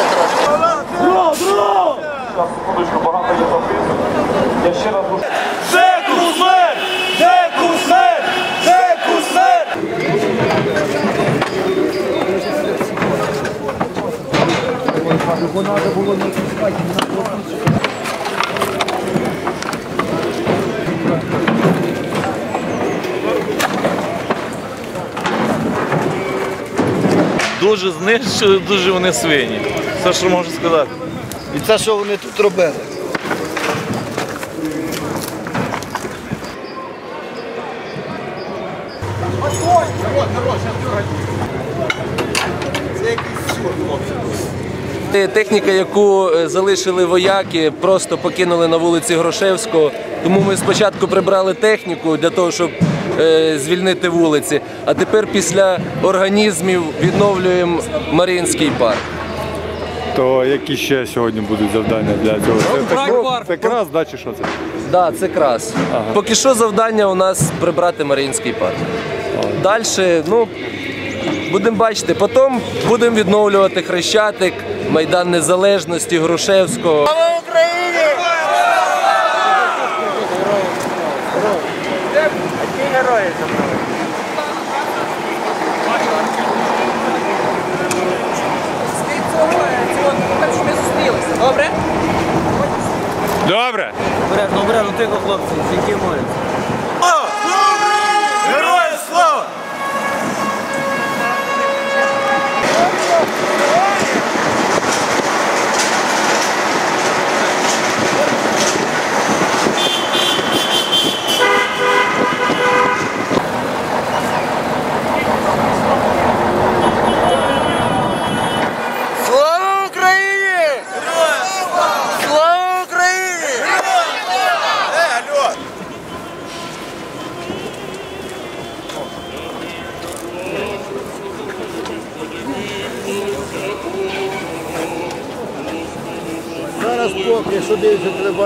Підніміться трошки. Секундочку, багато є записок. Я ще раз дуже Деку смерть! Деку смерть! Деку смерть! Дуже знищили, дуже вони свині. Все, що можу сказати. І це, що вони тут робили. Техніка, яку е, залишили вояки, просто покинули на вулиці Грошевського. Тому ми спочатку прибрали техніку для того, щоб е, звільнити вулиці. А тепер після організмів відновлюємо Маріїнський парк. То які ще сьогодні будуть завдання для цього? Це, це, це крас, да, чи що це? Да, це крас. Поки що завдання у нас прибрати Маріїнський парк. Далі, ну, будемо бачити. Потім будемо відновлювати Хрещатик, Майдан Незалежності, Грушевського. Добре? Добре! Обережно, обережно, тихо, хлопці, які море. Зараз поки сюди вже треба